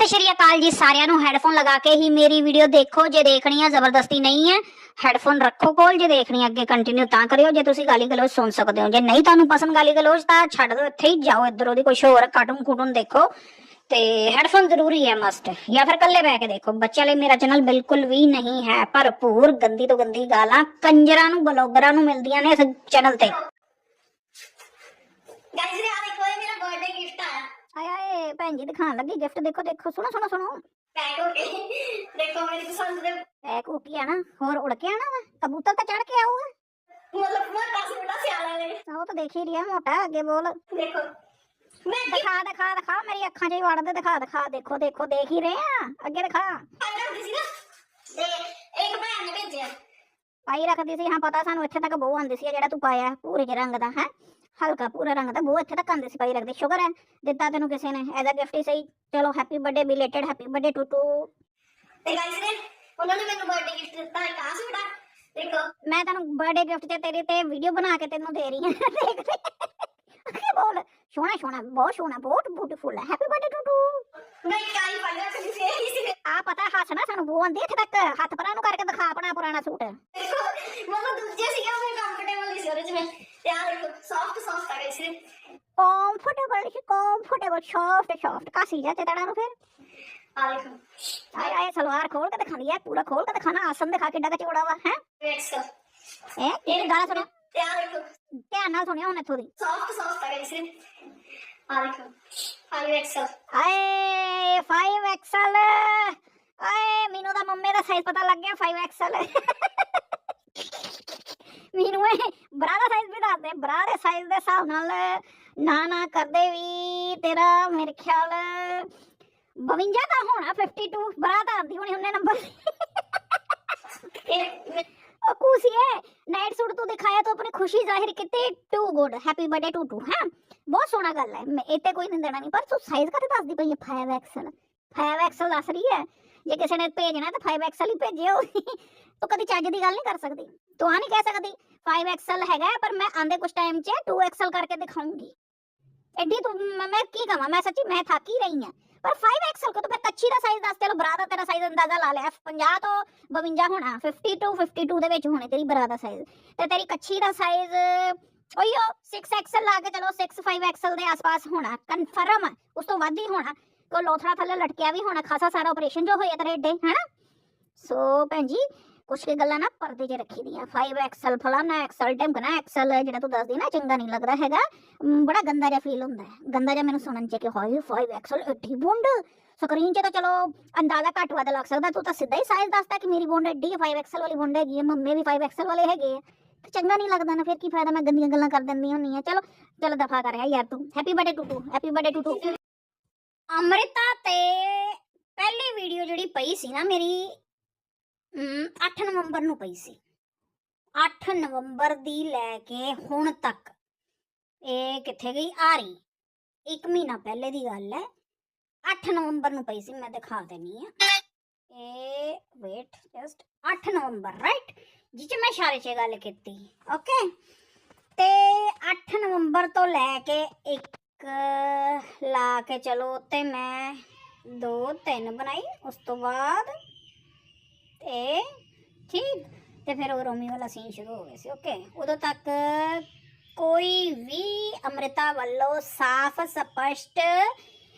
ਸਤਿ ਸ਼੍ਰੀ ਅਕਾਲ ਜੀ ਸਾਰਿਆਂ ਨੂੰ। ਹੈੱਡਫੋਨ ਲਗਾ ਕੇ ਹੀ ਮੇਰੀ ਵੀਡੀਓ ਦੇਖੋ। ਜੇ ਦੇਖਣੀ ਹੈ ਜ਼ਬਰਦਸਤੀ ਨਹੀਂ ਹੈ, ਹੈੱਡਫੋਨ ਰੱਖੋ ਕੋਲ। ਜੇ ਦੇਖਣੀ ਅੱਗੇ ਕੰਟੀਨਿਊ ਤਾਂ ਕਰਿਓ। ਜੇ ਤੁਸੀਂ ਗਾਲੀ ਗਲੋਚ ਸੁਣ ਸਕਦੇ ਹੋ। ਜੇ ਨਹੀਂ ਤੁਹਾਨੂੰ ਪਸੰਦ ਗਾਲੀ ਗਲੋਚ, ਤਾਂ ਛੱਡ ਦਿਓ ਇੱਥੇ ਹੀ। ਜਾਓ ਇੱਧਰ ਉਹਦੀ ਕੁਝ ਹੋਰ ਕਾਰਟੂਨ ਕੂਟੂਨ ਦੇਖੋ। ਤੇ ਹੈੱਡਫੋਨ ਜ਼ਰੂਰੀ ਹੈ ਮਸਟ ਜਾਂ ਫਿਰ ਕੱਲੇ ਬਹਿ ਕੇ ਦੇਖੋ। ਬੱਚਿਆਂ ਲਈ ਮੇਰਾ ਚੈਨਲ ਬਿਲਕੁਲ ਵੀ ਨਹੀਂ ਹੈ ਭਰਪੂਰ। ਗੰਦੀ ਤੋਂ ਗੰਦੀ ਗਾਲਾਂ ਕੰਜਰਾਂ ਨੂੰ, ਬਲੌਗਰਾਂ ਨੂੰ ਮਿਲਦੀਆਂ ਨੇ ਇਸ ਚੈਨਲ ਤੇ। ਗਾਇਸ ਆ ਦੇਖੋ, ਇਹ ਮੇਰਾ ਬਰਥਡੇ ਗਿਫਟ ਆਇਆ ਆਏ ਆਏ ਭੈਣ ਜੀ ਦਿਖਾਣ ਲੱਗੀ ਗਿਫਟ ਦੇਖੋ ਦੇਖੋ ਸੁਣੋ ਸੁਣੋ ਸੁਣੋ। ਪੈਕ ਹੋ ਕੇ ਦੇਖੋ ਮੇਰੀ ਪਸੰਦ ਦੇ ਐ ਕੁਕੀ ਆਣਾ ਹੋਰ ਉੜ ਕੇ ਆਣਾ ਵਾ? ਕਬੂਤਰ ਤਾਂ ਚੜ ਕੇ ਆਊਗਾ। ਮਤਲਬ ਮੋਟਾ ਸੂਟਾ ਸਿਆਲਾ ਨੇ ਉਹ ਤਾਂ ਦੇਖ ਹੀ ਰਿਹਾ ਮੋਟਾ ਅੱਗੇ ਬੋਲ। ਦੇਖੋ। ਮੈਂ ਦਿਖਾ ਦਿਖਾ ਦਿਖਾ ਮੇਰੀ ਅੱਖਾਂ 'ਚ ਹੀ ਵੜਦੇ ਦਿਖਾ ਦਿਖਾ ਦੇਖੋ ਦੇਖੋ ਦੇਖ ਹੀ ਰਹੇ ਆ। ਅੱਗੇ ਦਿਖਾ। ਪਾਈ ਰੱਖਦੀ ਸੀ ਨਾ। ਤੇ ਇੱਕ ਭੈਣ ਨੇ ਭੇਜਿਆ। ਪਾਈ ਰੱਖਦੀ ਸੀ ਹਾਂ ਪਤਾ ਸਾਨੂੰ ਇੱਥੇ ਤੱਕ ਬਹੁ ਆਂਦੀ ਸੀ ਜਿਹੜਾ ਤੂੰ ਪਾਇਆ ਪੂਰੇ ਜਿਹੇ ਰੰਗ ਦਾ ਹੈ। ਹਲਕਾ ਪੂਰਾ ਰੰਗ ਦਾ ਬਹੁ ਇੱਥੇ ਤੱਕ ਆਂਦੀ ਸੀ ਪਾਈ ਰੱਖਦੀ ਸ਼ੁਕਰ ਹੈ ਦਿੱਤਾ ਤੈਨੂੰ ਕਿਸੇ ਨੇ ਐਜ਼ ਅ ਗਿਫਟ ਹੀ ਸਹੀ ਚਲੋ happy birthday belated happy birthday to to ਤੇ ਗਾਇਸ ਨੇ ਉਹਨਾਂ ਨੇ ਮੈਨੂੰ ਬਰਥਡੇ ਗਿਫਟ ਦਿੱਤਾ ਇੱਕ ਆ ਸੂਟਾ ਦੇਖੋ। ਮੈਂ ਤੈਨੂੰ ਬਰਥਡੇ ਗਿਫਟ ਤੇ ਤੇਰੇ ਤੇ ਵੀਡੀਓ ਬਣਾ ਕੇ ਤੈਨੂੰ ਦੇ ਰਹੀ ਹਾਂ ਦੇਖ ਦੇ ਅੱਗੇ ਬੋਲ ਸੋਹਣਾ ਸੋਹਣਾ ਬਹੁਤ ਸੋਹਣਾ ਬਹੁਤ ਬਿਊਟੀਫੁਲ ਹੈ। ਹੈਪੀ ਬਰਥਡੇ ਟੂ ਟੂ ਮੈਂ ਕਾਈ ਪਾਈ ਰੱਖਦੀ ਸੀ ਇਹੀ ਸੀ। ਆ ਪਤਾ ਹੱਸਣਾ ਸਾਨੂੰ ਬੋ ਆਂਦੀ ਇੱਥੇ ਤੱਕ ਹੱਥ ਪਰਾਂ ਨੂੰ ਕਰਕੇ ਦਿਖਾ ਆਪਣਾ ਪੁਰਾਣਾ ਸੂਟ। কাছে কমফোর্টেবল কমফোর্টেবল সফট सॉफ्ट कासी जाते तड़ा नु फिर आ देखो आए आए सलवार खोल के दिखा दिया पूरा खोल के दिखाना आसन दिखा के डगा चौड़ा हुआ है हैं ये गाना सुनो ध्यान देखो ध्यान नाल सुनियो ने थोड़ी सॉफ्ट सॉफ्ट आ गई आ देखो 5XL आए 5XL ਆਏ ਮੀਨੂ ਦਾ ਮੰਮੇ ਦਾ ਸਾਈਜ਼ ਪਤਾ ਲੱਗ ਗਿਆ 5XL ਮੀਨੂ ਹੈ ਬਰਾ ਦਾ ਸਾਈਜ਼ ਵੀ ਬਰਾ ਦੇ ਸਾਈਜ਼ ਦੇ ਹਿਸਾਬ ਨਾਲ ਨਾ ਨਾ ਕਰਦੇ ਵੀ ਤੇਰਾ ਮੇਰੇ ਖਿਆਲ 52 ਦਾ ਹੋਣਾ 52 ਬਰਾ ਦਾ ਆਂਦੀ ਹੋਣੀ ਉਹਨੇ ਨੰਬਰ ਕੂਸੀਏ ਨਾਈਟ ਸੂਟ ਤੂੰ ਦਿਖਾਇਆ ਤੂੰ ਆਪਣੀ ਖੁਸ਼ੀ ਜ਼ਾਹਿਰ ਕੀਤੀ too good happy birthday to to ਹੈ? ਬਹੁਤ ਸੋਹਣਾ ਗੱਲ ਹੈ ਇੱਥੇ ਕੋਈ ਨਹੀਂ ਦੇਣਾ ਨਹੀਂ ਪਰ ਤੂੰ ਸਾਈਜ਼ ਕਦੇ ਦੱਸਦੀ ਪਈ ਹੈ 5 ਐਕਸਲ 5 ਐਕਸਲ ਦੱਸ ਰਹੀ ਹੈ, ਜੇ ਕਿਸੇ ਨੇ ਭੇਜਣਾ ਤਾਂ 5 ਐਕਸਲ ਹੀ ਭੇਜਿਓ। ਤੂੰ ਕਦੀ ਚੱਜ ਦੀ ਗੱਲ ਨਹੀਂ ਕਰ ਸਕਦੀ। ਤੂੰ ਆ ਨਹੀਂ ਕਹਿ ਸਕਦੀ 5 ਹੈਗਾ ਪਰ ਮੈਂ ਆਂਦੇ ਕੁਝ ਟਾਈਮ 'ਚ 2 ਕਰਕੇ ਦਿਖਾਉਂਗੀ ਐਡੀ ਤੂੰ ਮੈਂ ਕੀ ਕਹਾਂ ਮੈਂ ਸੱਚੀ ਮੈਂ ਥੱਕ ਹੀ ਰਹੀ ਹਾਂ ਪਰ 5 ਕੋ ਤਾਂ ਫਿਰ ਕੱਚੀ ਦਾ ਸਾਈਜ਼ ਦੱਸ ਚਲੋ ਬਰਾ ਦਾ ਤੇਰਾ ਸਾਈਜ਼ ਅੰਦਾਜ਼ਾ ਲਾ ਲਿਆ 50 ਤੋਂ 52 ਹੋਣਾ 50 52 ਦੇ ਵਿੱਚ ਹੋਣੇ ਤੇਰੀ ਬਰਾ ਦਾ ਸਾਈਜ਼ ਤੇ ਤੇਰੀ ਕੱਚੀ ਦਾ ਸਾਈਜ਼ ਉਹੀਓ 6 ਲਾ ਕੇ ਚਲੋ 6 5 ਦੇ ਆਸ-ਪਾਸ ਹੋਣਾ ਕਨਫਰਮ ਉਸ ਤੋਂ ਵੱਧ ਹੀ ਹੋਣਾ ਕੋ ਲੋਥੜਾ ਥੱਲੇ ਲਟਕਿਆ ਵੀ ਹੋਣਾ ਖਾਸਾ ਸਾਰਾ ਆਪਰੇਸ਼ਨ ਜੋ ਹੋਇਆ ਤੇਰੇ ਏਡੇ ਹੈਨਾ ਸੋ ਭੈਣ ਜੀ ਕੁਛ ਕੁ ਗੱਲਾਂ ਨਾ ਪਰਦੇ 'ਚ ਰੱਖੀ ਦੀਆਂ 5 ਐਕਸਲ ਫਲਾਨਾ ਐਕਸਲ ਟੈਂਕਨਾ ਐਕਸਲ ਜਿਹੜਾ ਤੂੰ ਦੱਸਦੀ ਨਾ, ਚੰਗਾ ਨਹੀਂ ਲੱਗਦਾ ਹੈਗਾ। ਬੜਾ ਗੰਦਾ ਜਿਹਾ ਫੀਲ ਹੁੰਦਾ ਹੈ। ਗੰਦਾ ਜਿਹਾ ਮੈਨੂੰ ਸੁਣਨ 'ਚ ਕਿ ਹਾਏ 5 ਐਕਸਲ ਏਡੀ ਬੁੰਡ। ਸਕਰੀਨ 'ਚ ਤਾਂ ਚਲੋ ਅੰਦਾਜ਼ਾ ਘੱਟ ਵੱਧ ਲੱਗ ਸਕਦਾ। ਤੂੰ ਤਾਂ ਸਿੱਧਾ ਹੀ ਸਾਈਜ਼ ਦੱਸਦਾ ਕਿ ਮੇਰੀ ਬੁੰਡ ਏਡੀ 5 ਐਕਸਲ ਵਾਲੀ ਬੁੰਡ ਹੈਗੀ ਹੈ, ਮੰਮੇ ਵੀ 5 ਐਕਸਲ ਵਾਲੇ ਹੈਗੇ ਆ ਤੇ ਚੰਗਾ ਨਹੀਂ ਲੱਗਦਾ ਨਾ, ਫਿਰ ਕੀ ਫਾਇਦਾ? ਮੈਂ ਗੰਦੀਆਂ ਗੱਲਾਂ ਕਰ ਦਿੰਦੀ ਹੁੰਨੀ ਆ ਚਲੋ ਚਲੋ ਦਫਾ ਕਰ ਯਾਰ ਤੂੰ। Happy birthday to happy birthday to to Amrita ਤੇ ਪਹਿਲੀ ਵੀਡੀਓ ਜਿਹੜੀ ਪਈ ਸੀ ਨਾ ਮੇਰੀ 8 ਨਵੰਬਰ ਨੂੰ ਪਈ ਸੀ। 8 ਨਵੰਬਰ ਦੀ ਲੈ ਕੇ ਹੁਣ ਤੱਕ। ਇਹ ਕਿੱਥੇ ਗਈ? ਆ ਰਹੀ ਇੱਕ ਮਹੀਨਾ ਪਹਿਲੇ ਦੀ ਗੱਲ ਹੈ। 8 ਨਵੰਬਰ ਨੂੰ ਪਈ ਸੀ, ਮੈਂ ਦਿਖਾ ਦੇਣੀ ਆ। ਇਹ ਵੇਟ ਜਸਟ 8 ਨਵੰਬਰ ਰਾਈਟ ਜਿਹ ਚ ਮੈਂ ਇਸ਼ਾਰੇ 'ਚ ਗੱਲ ਕੀਤੀ। ਓਕੇ ਤੇ 8 ਨਵੰਬਰ ਤੋਂ ਲੈ ਕੇ ਇੱਕ ਲਾ ਕੇ ਚਲੋ ਤੇ ਮੈਂ 2 3 ਬਣਾਈ। ਉਸ ਤੋਂ ਬਾਅਦ ਤੇ ਠੀਕ ਤੇ ਫਿਰ ਉਹ ਰੋਮੀ ਵਾਲਾ ਸੀਨ ਸ਼ੁਰੂ ਹੋ ਗਿਆ ਸੀ ਓਕੇ ਉਦੋਂ ਤੱਕ ਕੋਈ ਵੀ ਅੰਮ੍ਰਿਤਾ ਵੱਲੋਂ ਸਾਫ਼ ਸਪਸ਼ਟ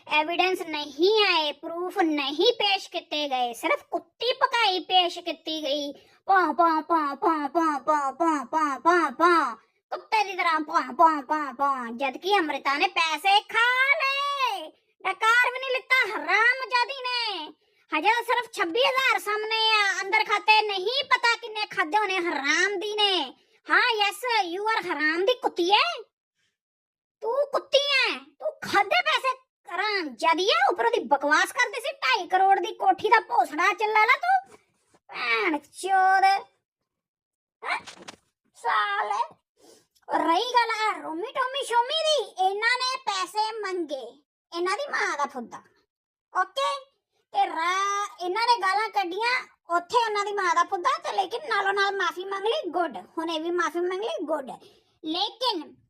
ਐਵੀਡੈਂਸ ਨਹੀਂ ਆਏ ਪ੍ਰੂਫ ਨਹੀਂ ਪੇਸ਼ ਕੀਤੇ ਗਏ ਸਿਰਫ ਕੁੱਤੀ ਪਕਾਈ ਪੇਸ਼ ਕੀਤੀ ਗਈ ਪਾ ਪਾ ਪਾ ਪਾ ਪਾ ਪਾ ਪਾ ਪਾ ਪਾ ਪਾ ਕੁੱਤੇ ਦੀ ਤਰ੍ਹਾਂ ਪਾ ਪਾ ਪਾ ਪਾ ਜਦ ਕਿ ਅੰਮ੍ਰਿਤਾ ਨੇ ਪੈਸੇ ਖਾ ਲਏ ਡਕਾਰ ਵੀ ਨਹੀਂ ਲਿੱਤਾ ਹਰਾਮਜ਼ਾਦੀ ਨੇ ਹਜੇ ਤਾਂ ਸਿਰਫ 26000 ਸਾਹਮਣੇ ਆ। ਅੰਦਰ ਖਾਤੇ ਨਹੀਂ ਪਤਾ ਕਿੰਨੇ ਖਾਦੇ ਹੋਣੇ। ਹਰਾਮ ਦੀ ਨੇ। ਹਾਂ ਯੈਸ ਯੂ ਆਰ ਹਰਾਮ ਦੀ ਕੁੱਤੀ ਹੈ ਤੂੰ ਕੁੱਤੀ ਹੈ ਤੂੰ ਖਾਦੇ ਪੈਸੇ ਹਰਾਮ ਜਦੀ ਹੈ ਦੀ ਬਕਵਾਸ ਕਰਦੀ ਸੀ। 2.5 ਕਰੋੜ ਦੀ ਕੋਠੀ ਦਾ ਭੋਸੜਾ ਚੱਲਾ ਲਾ ਤੂੰ। ਭੈਣ ਚੋਦ। ਸਾਲੇ। ਰਹੀ ਗੱਲ ਆ ਰੋਮੀ ਟੋਮੀ ਸ਼ੋਮੀ ਦੀ। ਇਹਨਾਂ ਨੇ ਪੈਸੇ ਮੰਗੇ। ਇਹਨਾਂ ਦੀ ਮਾਂ ਦਾ ਫੁੱਦਾ। ਓਕੇ ਰਾ, ਇਹਨਾਂ ਨੇ ਗਾਲਾਂ ਕੱਢੀਆਂ, ਉੱਥੇ ਉਹਨਾਂ ਦੀ ਮਾਂ ਦਾ ਫੁੱਦਾ ਤੇ ਲੇਕਿਨ ਨਾਲੋਂ ਨਾਲ ਮਾਫੀ ਮੰਗ ਲਈ, ਗੁੱਡ। ਹੁਣ ਇਹ ਵੀ ਮਾਫੀ ਮੰਗ ਲਈ, ਗੁੱਡ। ਲੇਕਿਨ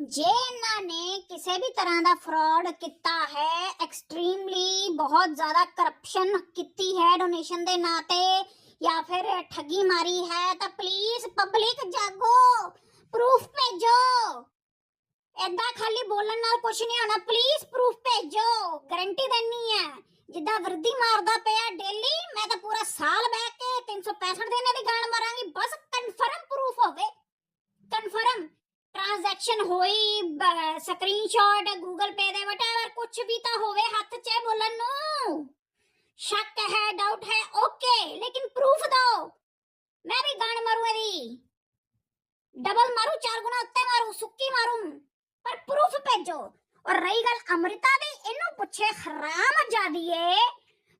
ਜੇ ਇਹਨਾਂ ਨੇ ਕਿਸੇ ਵੀ ਤਰ੍ਹਾਂ ਦਾ ਫਰਾਡ ਕੀਤਾ ਹੈ ਐਕਸਟ੍ਰੀਮਲੀ ਬਹੁਤ ਜ਼ਿਆਦਾ ਕਰਪਸ਼ਨ ਕੀਤੀ ਹੈ ਡੋਨੇਸ਼ਨ ਦੇ ਨਾਂ ਤੇ, ਜਾਂ ਫਿਰ ਠੱਗੀ ਮਾਰੀ ਹੈ, ਤਾਂ ਪਲੀਜ਼ ਪਬਲਿਕ ਜਾਗੋ ਪ੍ਰੂਫ ਭੇਜੋ। ਏਦਾਂ ਖਾਲੀ ਬੋਲਣ ਨਾਲ ਕੁਝ ਨਹੀਂ ਹੋਣਾ ਪਲੀਜ਼ ਪ੍ਰੂਫ ਭੇਜੋ। ਗਾਰੰਟੀ ਦੇਣੀ ਹੈ। ਜਿੱਦਾਂ ਵਰਦੀ ਮਾਰਦਾ ਪਿਆ ਡੇਲੀ ਮੈਂ ਤਾਂ ਪੂਰਾ ਸਾਲ ਬਹਿ ਕੇ 365 ਦਿਨ ਦੀ ਗਾਣ ਮਾਰਾਂਗੀ। ਬਸ ਕਨਫਰਮ ਪ੍ਰੂਫ ਹੋਵੇ। ਕਨਫਰਮ ਟ੍ਰਾਂਜੈਕਸ਼ਨ ਹੋਈ ਸਕਰੀਨਸ਼ਾਟ ਗੂਗਲ ਪੇ ਦੇ ਵਟਐਵਰ ਕੁਝ ਵੀ ਤਾਂ ਹੋਵੇ ਹੱਥ 'ਚ ਬੋਲਣ ਨੂੰ। ਸ਼ੱਕ ਹੈ ਡਾਊਟ ਹੈ ਓਕੇ ਲੇਕਿਨ ਪ੍ਰੂਫ ਦਿਓ। ਮੈਂ ਵੀ ਗਾਣ ਮਾਰੂ ਇਹਦੀ। ਡਬਲ ਮਾਰੂ, ਚਾਰ ਗੁਣਾ ਉੱਤੇ ਮਾਰੂ, ਸੁੱਕੀ ਮਾਰੂ। ਪਰ ਪ੍ਰੂਫ ਭੇਜੋ। ਔਰ ਰਹੀ ਗੱਲ ਅਮ੍ਰਿਤਾ ਦੀ, ਇਹਨੂੰ ਪੁੱਛੇ, ਹਰਾਮ ਜਾਦੀਏ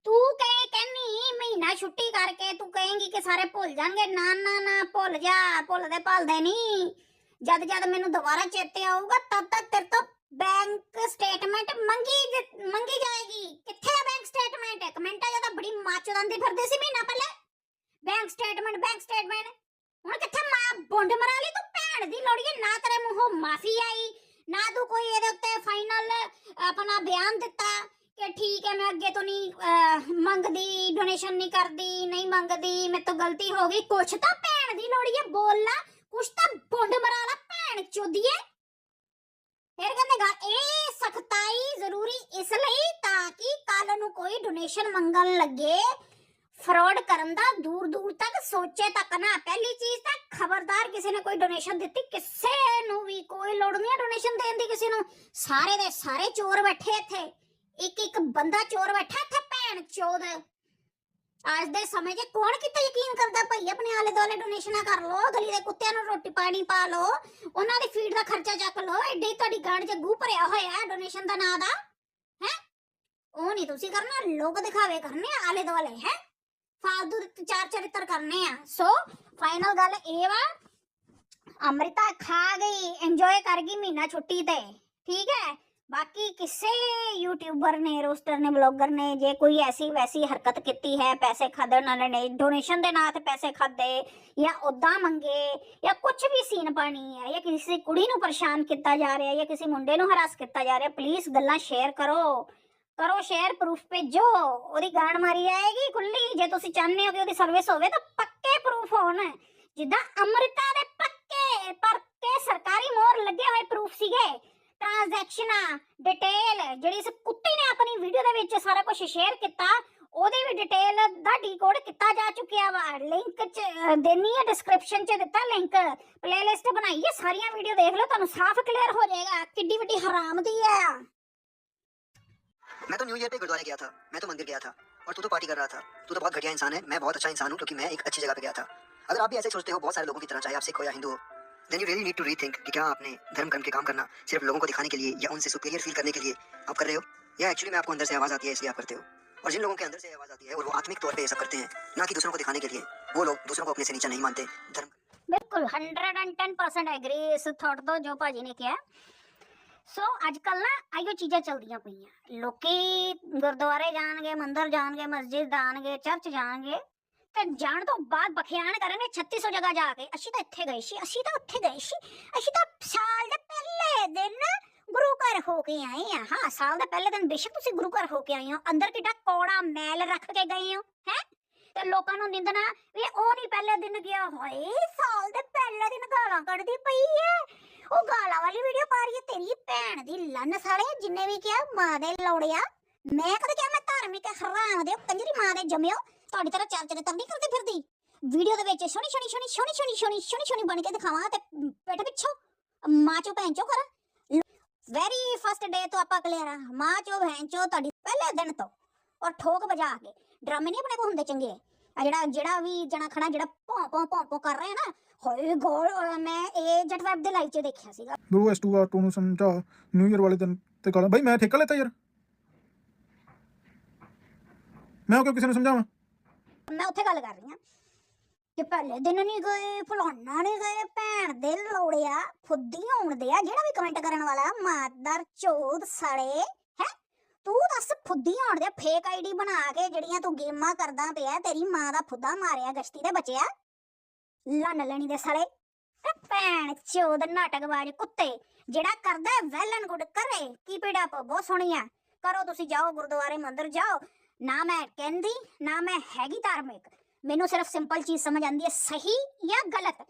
ਤੂੰ ਕਹੇ ਕਹਿੰਨੀ ਮਹੀਨਾ ਛੁੱਟੀ ਕਰਕੇ ਤੂੰ ਕਹੇਂਗੀ ਕਿ ਸਾਰੇ ਭੁੱਲ ਜਾਣਗੇ। ਨਾ ਨਾ ਨਾ, ਭੁੱਲ ਜਾ, ਭੁੱਲਦੇ ਭੁੱਲਦੇ ਨਹੀਂ। ਜਦ ਜਦ ਮੈਨੂੰ ਦੁਬਾਰਾ ਚੇਤੇ ਆਊਗਾ, ਤਦ ਤੱਕ ਤੇਰੇ ਤੋਂ ਬੈਂਕ ਸਟੇਟਮੈਂਟ ਮੰਗੀ ਮੰਗੀ ਜਾਏਗੀ। ਕਿੱਥੇ ਹੈ ਬੈਂਕ ਸਟੇਟਮੈਂਟ? ਕਮੈਂਟਾਂ ਜ਼ਿਆਦਾ ਬੜੀ ਮਾਚਦਾਂਦੀ ਫਿਰਦੀ ਸੀ ਮਹੀਨਾ ਪਹਿਲੇ। Bank statement bank statement. ਹੁਣ ਕਿੱਥੇ ਮਾਂ ਬੁੰਡ ਮਰਾ ਲਈ ਤੂੰ? ਭੈਣ ਦੀ ਲੋੜੀਏ, ਨਾ ਤੇਰੇ ਮੂੰਹੋਂ ਮਾਫੀ ਆਈ। ਨਾ ਤੂੰ ਕੋਈ ਇਹਦੇ ਉੱਤੇ ਫਾਈਨਲ ਆਪਣਾ ਬਿਆਨ ਦਿੱਤਾ ਕਿ ਠੀਕ ਹੈ, ਮੈਂ ਅੱਗੇ ਤੋਂ ਨਹੀਂ ਮੰਗਦੀ ਡੋਨੇਸ਼ਨ ਨਹੀਂ ਕਰਦੀ, ਨਹੀਂ ਮੰਗਦੀ, ਮੇਰੇ ਤੋਂ ਗਲਤੀ ਹੋ ਗਈ। ਕੁਛ ਤਾਂ ਭੈਣ ਦੀ ਲੋੜੀਏ ਬੋਲ ਲਾ। ਕੁਛ ਤਾਂ ਬੁੰਡ ਮਰਾ ਲਾ, ਭੈਣ ਚੋਦੀਏ। ਫਿਰ ਕਹਿੰਦੇ ਗਾ, ਇਹ ਸਖਤਾਈ ਜ਼ਰੂਰੀ ਇਸ ਲਈ ਤਾਂ ਕਿ ਕੱਲ ਨੂੰ ਕੋਈ ਡੋਨੇਸ਼ਨ ਮੰਗਣ ਲੱਗੇ। ਫਰਾਡ ਕਰਨ ਦਾ ਦੂਰ ਦੂਰ ਤੱਕ ਸੋਚੇ ਤੱਕ ਨਾ। ਪਹਿਲੀ ਚੀਜ਼ ਤਾਂ ਖਬਰਦਾਰ ਕਿਸੇ ਨੇ ਕੋਈ ਡੋਨੇਸ਼ਨ ਦਿੱਤੀ, ਕਿਸੇ ਨੂੰ ਵੀ ਕੋਈ ਲੋੜ ਨਹੀਂ ਡੋਨੇਸ਼ਨ ਦੇਣ ਦੀ ਕਿਸੇ ਨੂੰ। ਸਾਰੇ ਦੇ ਸਾਰੇ ਚੋਰ ਬੈਠੇ ਇੱਥੇ। ਇੱਕ ਇੱਕ ਬੰਦਾ ਚੋਰ ਬੈਠਾ ਇੱਥੇ, ਭੈਣ ਚੋਦ। ਅੱਜ ਦੇ ਸਮੇਂ 'ਚ ਕੌਣ ਕਿਤੇ ਯਕੀਨ ਕਰਦਾ ਭਈ? ਆਪਣੇ ਆਲੇ ਦੁਆਲੇ ਡੋਨੇਸ਼ਨਾਂ ਕਰ ਲੋ ਗਲੀ ਦੇ ਕੁੱਤਿਆਂ ਨੂੰ ਰੋਟੀ ਪਾਣੀ ਪਾ ਲੋ ਉਹਨਾਂ ਦੀ ਫੀਡ ਦਾ ਖਰਚਾ ਚੱਕ ਲੋ ਐਡੀ ਤੁਹਾਡੀ ਗਾਂਢ 'ਚ ਗੂ ਭਰਿਆ ਹੋਇਆ ਹੈ ਡੋਨੇਸ਼ਨ ਦਾ ਨਾਂ ਦਾ। ਹੈ? ਉਹ ਨਹੀਂ ਤੁਸੀਂ ਕਰਨਾ, ਲੋਕ ਦਿਖਾਵੇ ਕਰਨੇ ਆਲੇ ਦੁਆਲੇ, ਹੈ? ਫਾਲਤੂ ਦੇ ਚਾਰ ਚਰਿੱਤਰ ਕਰਨੇ ਆ। ਸੋ ਫਾਈਨਲ ਗੱਲ ਇਹ ਵਾ, ਅੰਮ੍ਰਿਤਾ ਖਾ ਗਈ ਇੰਜੋਏ ਕਰ ਗਈ ਮਹੀਨਾ ਛੁੱਟੀ ਤੇ। ਠੀਕ ਹੈ? ਬਾਕੀ ਕਿਸੇ ਯੂਟਿਊਬਰ ਨੇ ਰੋਸਟਰ ਨੇ ਬਲੌਗਰ ਨੇ, ਜੇ ਕੋਈ ਐਸੀ ਵੈਸੀ ਹਰਕਤ ਕੀਤੀ ਹੈ, ਪੈਸੇ ਖਾਦਣ ਵਾਲੇ ਨੇ ਡੋਨੇਸ਼ਨ ਦੇ ਨਾਂ ਤੇ ਪੈਸੇ ਖਾਦੇ ਜਾਂ ਉਦਾਂ ਮੰਗੇ, ਜਾਂ ਕੁਝ ਵੀ ਸੀਨ ਪਾਣੀ ਹੈ, ਜਾਂ ਕਿਸੇ ਕੁੜੀ ਨੂੰ ਪਰੇਸ਼ਾਨ ਕੀਤਾ ਜਾ ਰਿਹਾ, ਜਾਂ ਕਿਸੇ ਮੁੰਡੇ ਨੂੰ ਹਰਾਸ ਕੀਤਾ ਜਾ ਰਿਹਾ ਪਲੀਜ਼ ਗੱਲਾਂ ਸ਼ੇਅਰ ਕਰੋ। ਕਰੋ ਸ਼ੇਅਰ ਪ੍ਰੂਫ ਭੇਜੋ ਉਹਦੀ ਗਾਣ ਮਾਰੀ ਆਏਗੀ ਖੁੱਲੀ। ਜੇ ਤੁਸੀਂ ਚਾਹੁੰਦੇ ਹੋ ਕਿ ਉਹਦੀ ਸਰਵਿਸ ਹੋਵੇ ਤਾਂ ਪੱਕੇ ਪ੍ਰੂਫ ਹੋਣ। ਜਿੱਦਾਂ ਅੰਮ੍ਰਿਤਾ ਦੇ ਪੱਕੇ ਪੱਕੇ ਸਰਕਾਰੀ ਮੋਹਰ ਲੱਗੇ ਹੋਏ ਪ੍ਰੂਫ ਸੀਗੇ। ਟ੍ਰਾਂਜੈਕਸ਼ਨਾਂ ਡਿਟੇਲ ਜਿਹੜੀ ਇਸ ਕੁੱਤੀ ਨੇ ਆਪਣੀ ਵੀਡੀਓ ਦੇ ਵਿੱਚ ਸਾਰਾ ਕੁਝ ਸ਼ੇਅਰ ਕੀਤਾ ਉਹਦੀ ਵੀ ਡਿਟੇਲ ਦਾ ਡੀਕੋਡ ਕੀਤਾ ਜਾ ਚੁੱਕਿਆ ਵਾ। ਲਿੰਕ ਚ ਅਹ, ਦੇਣੀ ਹੈ ਡਿਸਕ੍ਰਿਪਸ਼ਨ ਚ ਦਿੱਤਾ ਲਿੰਕ ਪਲੇਲਿਸਟ ਬਣਾਈ ਹੈ ਸਾਰੀਆਂ ਵੀਡੀਓ ਦੇਖ ਲਓ ਤੁਹਾਨੂੰ ਸਾਫ਼ ਕਲੀਅਰ ਹੋ ਜਾਏਗਾ। ਕਿੱਡੀ ਵੱਡੀ ਹਰਾਮ ਦੀ ਹੈ मैं तो न्यू ईयर पे गुरुद्वारे गया था। मैं तो मंदिर गया था और तू तो पार्टी कर रहा था। तू तो बहुत घटिया इंसान है। मैं बहुत अच्छा इंसान हूँ, क्योंकि मैं एक अच्छी जगह पे गया था। अगर आप भी ऐसे सोचते हो, बहुत सारे लोगों की तरह, चाहे आप सिख हो या हिंदू हो then you really need to rethink कि क्या आपने धर्म, कर्म के काम करना सिर्फ़ लोगों को दिखाने के लिए या उनसे सुपीरियर फील करने के लिए आप कर रहे हो? या एक्चुअली मैं आपको अंदर से आवाज़ आती है, इसलिए आप करते हो? और जिन लोगों के अंदर से आवाज़ आती है, और वो आत्मिक तौर पर ऐसा करते हैं, ना कि दूसरों को दिखाने के लिए, वो लोग दूसरों को अपने से नीचा नहीं मानते। धर्म बिल्कुल hundred and ten percent agree इस थॉट तो जो पाजी ने किया ਸੋ ਅੱਜ ਕੱਲ ਨਾ ਆਈਓ ਚੀਜ਼ਾਂ ਚੱਲਦੀਆਂ ਪਈਆਂ। ਲੋਕੀ ਗੁਰਦੁਆਰੇ ਜਾਣਗੇ, ਮੰਦਿਰ ਜਾਣਗੇ, ਮਸਜਿਦ ਜਾਣਗੇ, ਚਰਚ ਜਾਣਗੇ, ਤੇ ਜਾਣ ਤੋਂ ਬਾਅਦ ਬਖਿਆਨ ਕਰਨਗੇ 3600 ਜਗ੍ਹਾ ਜਾ ਕੇ। ਅਸੀਂ ਤਾਂ ਇੱਥੇ ਗਏ ਸੀ, ਅਸੀਂ ਤਾਂ ਉੱਥੇ ਗਏ ਸੀ। ਅਸੀਂ ਤਾਂ ਸਾਲ ਦੇ ਪਹਿਲੇ ਦਿਨ ਗੁਰੂ ਘਰ ਹੋ ਕੇ ਆਏ ਆ। ਹਾਂ, ਸਾਲ ਦੇ ਪਹਿਲੇ ਦਿਨ ਬੇਸ਼ੱਕ ਤੁਸੀਂ ਗੁਰੂ ਘਰ ਹੋ ਕੇ ਆਏ ਹੋ। ਅੰਦਰ ਕਿੱਡਾ ਕੌੜਾ ਮੈਲ ਰੱਖ ਕੇ ਗਏ ਹੋ, ਹੈ? ਤੇ ਲੋਕਾਂ ਨੂੰ ਨਿੰਦਣਾ ਵੀ ਉਹ ਨਹੀਂ ਪਹਿਲੇ ਦਿਨ ਗਿਆ ਹੋਏ, ਸਾਲ ਦੇ ਪਹਿਲੇ ਦਿਨ ਗਾਲਾਂ ਕੱਢਦੀ ਪਈ ਐ ਉਹ ਗਾਲਾਂ ਵਾਲੀ ਵੀਡੀਓ ਪਾ ਰਹੀ ਹੈ ਤੇਰੀ ਭੈਣ ਦੀ ਲੰਨ ਸਾਲੇ ਜਿੰਨੇ ਵੀ ਕਿਹਾ ਮਾਂ ਦੇ ਲੋੜਿਆ ਮੈਂ ਕਦੇ ਕਿਹਾ ਮੈਂ ਧਾਰਮਿਕ ਹਰਾਮ ਦੇ ਕੰਜਰੀ ਮਾਂ ਦੇ ਜੰਮਿਓ, ਤੁਹਾਡੀ ਤਰ੍ਹਾਂ ਚਰਚ ਦੇ ਨਹੀਂ ਕਰਦੀ ਫਿਰਦੀ। ਵੀਡੀਓ ਦੇ ਵਿੱਚ ਸੋਹਣੀ ਸੋਹਣੀ ਸੋਹਣੀ ਸੋਹਣੀ ਸੋਹਣੀ ਸੋਹਣੀ ਸੋਹਣੀ ਸੋਹਣੀ ਬਣ ਕੇ ਦਿਖਾਵਾਂ ਤੇ ਪਿੱਠ ਪਿੱਛੋਂ। ਮਾਂ ਚੋ ਭੈਣ ਚੋ ਕਰ ਵੈਰੀ ਫਸਟ ਡੇ ਤੋਂ ਆਪਾਂ ਕਲੀਅਰ ਆ। ਮਾਂ ਚੋ, ਭੈਣ ਚੋ, ਤੁਹਾਡੀ ਪਹਿਲੇ ਦਿਨ ਤੋਂ। ਔਰ ਠੋਕ ਵਜਾ ਕੇ। ਡਰਾਮੇ ਨਹੀਂ ਆਪਣੇ ਕੋ ਹੁੰਦੇ ਚੰਗੇ। ਆ ਜਿਹੜਾ ਜਿਹੜਾ ਵੀ ਜਣਾ ਖਣਾ ਜਿਹੜਾ ਭੌਂ ਭੌਂ ਭੌਂ ਭੌਂ ਕਰ ਰਿਹਾ ਨਾ ਹੋਏ ਗੋਲ ਮੈਂ ਇਹ ਜਟ ਵੈਬ ਦੇ ਲਾਈਵ 'ਚ ਦੇਖਿਆ ਸੀਗਾ। ਗੁਰੂ ਐਸ ਟੂ ਆ ਟੂ ਨੂੰ ਸਮਝਾ ਨਿਊ ਇਅਰ ਵਾਲੇ ਦਿਨ ਤੇ ਗਾਲਾਂ ਬਈ ਮੈਂ ਠੇਕਾ ਲੈਤਾ ਯਾਰ। ਮੈਂ ਉਹ ਕਿਉਂ ਕਿਸੇ ਨੂੰ ਸਮਝਾਵਾਂ? ਮੈਂ ਉੱਥੇ ਗੱਲ ਕਰ ਰਹੀ ਹਾਂ ਕਿ ਪਹਿਲੇ ਦਿਨ ਨਹੀਂ ਗਏ ਫਲਾਨਾ ਨਹੀਂ ਗਏ ਭੈਣ ਦੇ ਲੋੜਿਆ ਫੁੱਦੀ ਹੋਣ ਦੇ ਆ ਜਿਹੜਾ ਵੀ ਕਮੈਂਟ ਕਰਨ ਵਾਲਾ ਮਾਦਰ ਚੋਦ ਸੜੇ ਤੂੰ ਦੱਸ ਫੁੱਦੀ ਹੋਣ ਦੇ ਫੇਕ ਆਈਡੀ ਬਣਾ ਕੇ ਜਿਹੜੀਆਂ ਤੂੰ ਗੇਮਾਂ ਕਰਦਾ ਪਿਆ, ਤੇਰੀ ਮਾਂ ਦਾ ਫੁੱਦਾ ਮਾਰਿਆ, ਗਸ਼ਤੀ ਦੇ ਬਚਿਆ? ਲੰਨ ਲੈਣੀ ਦੇ ਸੜੇ ਭੈਣ ਚੋਦ ਨਾਟਕਬਾਜ਼ ਕੁੱਤੇ, ਜਿਹੜਾ ਕਰਦਾ ਵੈਲ ਐਂਡ ਗੁੱਡ ਕਰੇ ਕੀਪ ਅਪ ਬਹੁਤ ਸੋਹਣੀ ਆ। ਕਰੋ ਤੁਸੀਂ ਜਾਓ ਗੁਰਦੁਆਰੇ ਮੰਦਿਰ, ਜਾਓ। ਨਾ ਮੈਂ ਕਹਿੰਦੀ, ਨਾ ਮੈਂ ਹੈਗੀ ਧਾਰਮਿਕ। ਮੈਨੂੰ ਸਿਰਫ ਸਿੰਪਲ ਚੀਜ਼ ਸਮਝ ਆਉਂਦੀ ਹੈ, ਸਹੀ ਜਾਂ ਗਲਤ?